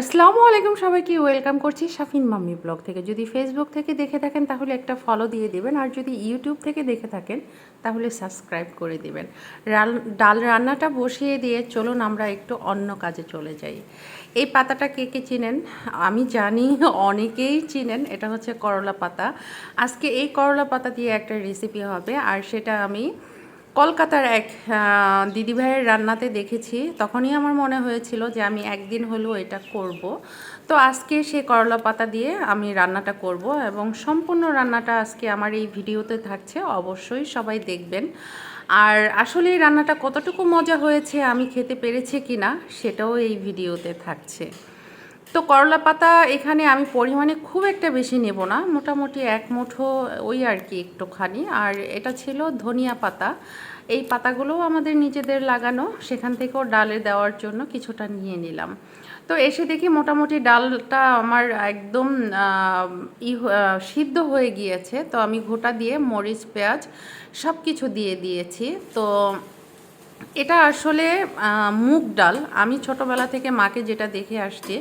আসসালামু আলাইকুম সবাইকে, ওয়েলকাম করছি শাফিন মাম্মি ব্লগ থেকে। যদি ফেসবুক থেকে দেখে থাকেন, তাহলে একটা ফলো দিয়ে দিবেন। আর যদি ইউটিউব থেকে দেখে থাকেন, তাহলে সাবস্ক্রাইব করে দেবেন। ডাল রান্নাটা বসিয়ে দিয়ে চলুন আমরা একটু অন্য কাজে চলে যাই। এই পাতাটা কে কে চিনেন? আমি জানি অনেকেই চিনেন, এটা হচ্ছে করলা পাতা। আজকে এই করলা পাতা দিয়ে একটা রেসিপি হবে, আর সেটা আমি কলকাতার এক দিদিভাইয়ের রান্নাতে দেখেছি। তখনই আমার মনে হয়েছিল যে আমি একদিন হলেও এটা করব। তো আজকে সে করলা পাতা দিয়ে আমি রান্নাটা করব এবং সম্পূর্ণ রান্নাটা আজকে আমার এই ভিডিওতে থাকছে, অবশ্যই সবাই দেখবেন। আর আসলে এই রান্নাটা কতটুকু মজা হয়েছে, আমি খেতে পেরেছি কিনা, সেটাও এই ভিডিওতে থাকছে। তো করলা পাতা এখানে আমি পরিমাণে খুব একটা বেশি নেব না, মোটামুটি এক মুঠো ওই আর কি একটুখানি। আর এটা ছিল ধনিয়া পাতা। এই পাতাগুলোও আমাদের নিজেদের লাগানো, সেখান থেকেও ডালে দেওয়ার জন্য কিছুটা নিয়ে নিলাম। তো এসে দেখি মোটামুটি ডালটা আমার একদম ই সিদ্ধ হয়ে গিয়েছে। তো আমি ঘোটা দিয়ে মরিচ, পেঁয়াজ সব কিছু দিয়ে দিয়েছি। তো এটা আসলে মুগ ডাল। আমি ছোটবেলা থেকে মাকে যেটা দেখে আসছি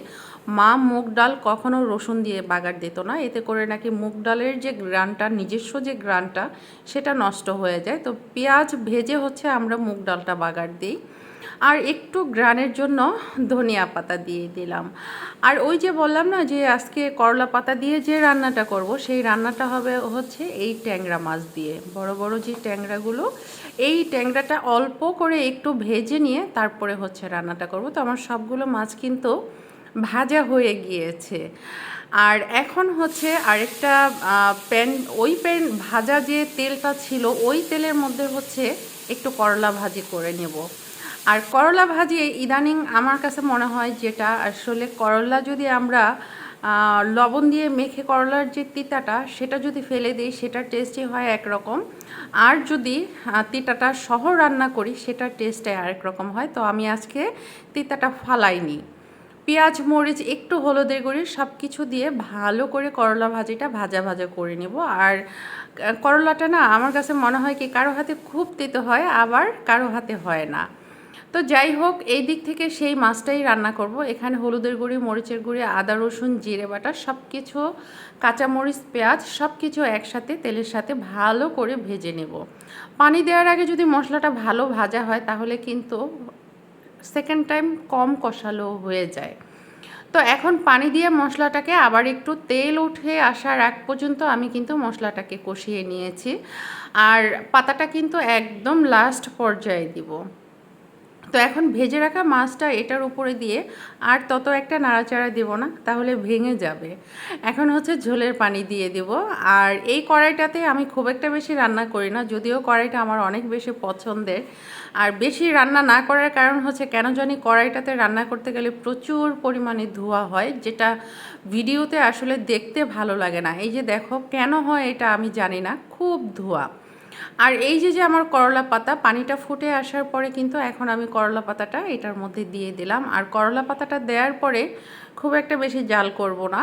মা মুগ ডাল কখনো রসুন দিয়ে বাগার দিত না। এতে করে নাকি মুগ ডালের যে গ্রানটা, নিজস্ব যে গ্রানটা, সেটা নষ্ট হয়ে যায়। তো পেঁয়াজ ভেজে হচ্ছে আমরা মুগ ডালটা বাগার দিই। আর একটু গ্রানের জন্য ধনিয়া পাতা দিয়ে দিলাম। আর ওই যে বললাম না যে আজকে করলা পাতা দিয়ে যে রান্নাটা করব, সেই রান্নাটা হবে হচ্ছে এই ট্যাংরা মাছ দিয়ে। বড় বড় যে ট্যাংরাগুলো, এই ট্যাংরাটা অল্প করে একটু ভেজে নিয়ে তারপরে হচ্ছে রান্নাটা করব। তো আমার সবগুলো মাছ কিন্তু ভাজা হয়ে গিয়েছে। আর এখন হচ্ছে আরেকটা প্যান, ওই প্যান ভাজা যে তেলটা ছিল, ওই তেলের মধ্যে হচ্ছে একটু করলা ভাজি করে নেব। আর করলা ভাজি ইদানিং আমার কাছে মনে হয় যেটা আসলে করলা যদি আমরা লবণ দিয়ে মেখে করলার যে তিতাটা, সেটা যদি ফেলে দিই, সেটার টেস্টই হয় একরকম। আর যদি তিতাটা সহ রান্না করি, সেটার টেস্টে আরেক রকম হয়। তো আমি আজকে তিতাটা ফালাইনি। পেঁয়াজ, মরিচ, একটু হলুদের গুঁড়ি সব কিছু দিয়ে ভালো করে করলা ভাজিটা ভাজা ভাজা করে নেব। আর করলাটা না আমার কাছে মনে হয় কি কারও হাতে খুব তেতো হয়, আবার কারও হাতে হয় না। তো যাই হোক, এই দিক থেকে সেই মাছটাই রান্না করব। এখানে হলুদের গুঁড়ি, মরিচের গুঁড়ি, আদা, রসুন, জিরে বাটা সব কিছু কাঁচামরিচ, পেঁয়াজ সব কিছু একসাথে তেলের সাথে ভালো করে ভেজে নেব। পানি দেওয়ার আগে যদি মশলাটা ভালো ভাজা হয় তাহলে কিন্তু সেকেন্ড টাইম কম কষালো হয়ে যায়। তো এখন পানি দিয়ে মশলাটাকে আবার একটু তেল উঠে আসার আগ পর্যন্ত আমি কিন্তু মশলাটাকে কষিয়ে নিয়েছি। আর পাতাটা কিন্তু একদম লাস্ট পর্যায়ে দিব। তো এখন ভেজে রাখা মাছটা এটার উপরে দিয়ে আর তত একটা নাড়াচাড়া দেব না, তাহলে ভেঙে যাবে। এখন হচ্ছে ঝোলের পানি দিয়ে দেব। আর এই কড়াইটাতে আমি খুব একটা বেশি রান্না করি না, যদিও কড়াইটা আমার অনেক বেশি পছন্দের। আর বেশি রান্না না করার কারণ হচ্ছে কেন জানি কড়াইটাতে রান্না করতে গেলে প্রচুর পরিমাণে ধোয়া হয়, যেটা ভিডিওতে আসলে দেখতে ভালো লাগে না। এই যে দেখো কেন হয় এটা আমি জানি না, খুব ধোয়া। আর এই যে যে আমার করলা পাতা, পানিটা ফুটে আসার পরে কিন্তু এখন আমি করলা পাতাটা এটার মধ্যে দিয়ে দিলাম। আর করলা পাতাটা দেওয়ার পরে খুব একটা বেশি জাল করব না,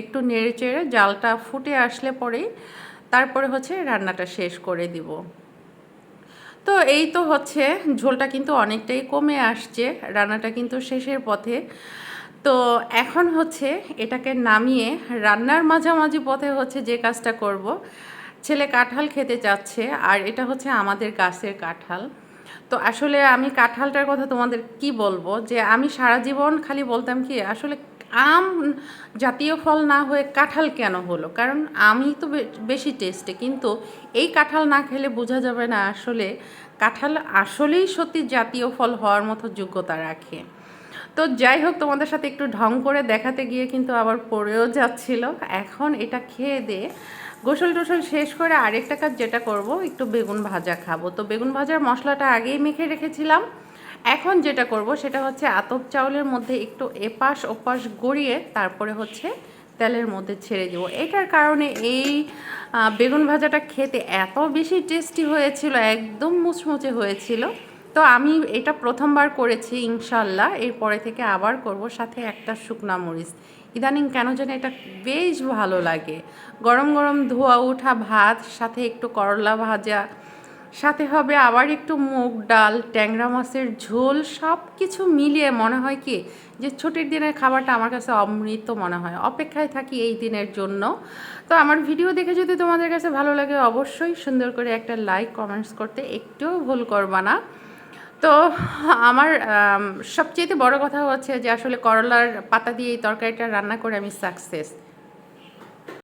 একটু নেড়ে চেড়ে জালটা ফুটে আসলে পরেই তারপরে হচ্ছে রান্নাটা শেষ করে দিব। তো এই তো হচ্ছে, ঝোলটা কিন্তু অনেকটাই কমে আসছে, রান্নাটা কিন্তু শেষের পথে। তো এখন হচ্ছে এটাকে নামিয়ে রান্নার মাঝামাঝি পথে হচ্ছে যে কাজটা করব ছেলে কাঁঠাল খেতে চাচ্ছে, আর এটা হচ্ছে আমাদের গাছের কাঁঠাল। তো আসলে আমি কাঁঠালটার কথা তোমাদের কি বলব? যে আমি সারা জীবন খালি বলতাম কি, আসলে আম জাতীয় ফল না হয়ে কাঁঠাল কেন হলো? কারণ আমি তো বেশি টেস্টে কিন্তু এই কাঁঠাল না খেলে বোঝা যাবে না আসলে কাঁঠাল আসলেই সত্যি জাতীয় ফল হওয়ার মতো যোগ্যতা রাখে। তো যাই হোক, তোমাদের সাথে একটু ঢং করে দেখাতে গিয়ে কিন্তু আবার পড়েও যাচ্ছিল। এখন এটা খেয়ে দিয়ে গোসল টোসল শেষ করে আরেকটা কাজ যেটা করব, একটু বেগুন ভাজা খাব। তো বেগুন ভাজার মশলাটা আগেই মেখে রেখেছিলাম। এখন যেটা করব, সেটা হচ্ছে আতপ চাউলের মধ্যে একটু এপাশ ওপাশ গড়িয়ে তারপরে হচ্ছে তেলের মধ্যে ছেড়ে দেবো। এটার কারণে এই বেগুন ভাজাটা খেতে এত বেশি টেস্টি হয়েছিল, একদম মুচমুচে হয়েছিল। তো আমি এটা প্রথমবার করেছি ইনশাল্লাহ এরপরে থেকে আবার করব সাথে একটা শুকনা মরিচ। ইদানিং কেন যেন এটা বেশ ভালো লাগে। গরম গরম ধোয়া ওঠা ভাত, সাথে একটু করলা ভাজা, সাথে হবে আবার একটু মুগ ডাল, ট্যাংরা মাছের ঝোল সব কিছু মিলিয়ে মনে হয় কি যে ছুটির দিনের খাবারটা আমার কাছে অমৃত মনে হয়। অপেক্ষায় থাকি এই দিনের জন্য। তো আমার ভিডিও দেখে যদি তোমাদের কাছে ভালো লাগে অবশ্যই সুন্দর করে একটা লাইক, কমেন্টস করতে একটুও ভুল করবা না। তো আমার আম, সবচেয়ে বড় কথা হচ্ছে যে আসলে করলার পাতা দিয়ে এই তরকারিটা রান্না করে আমি সাকসেস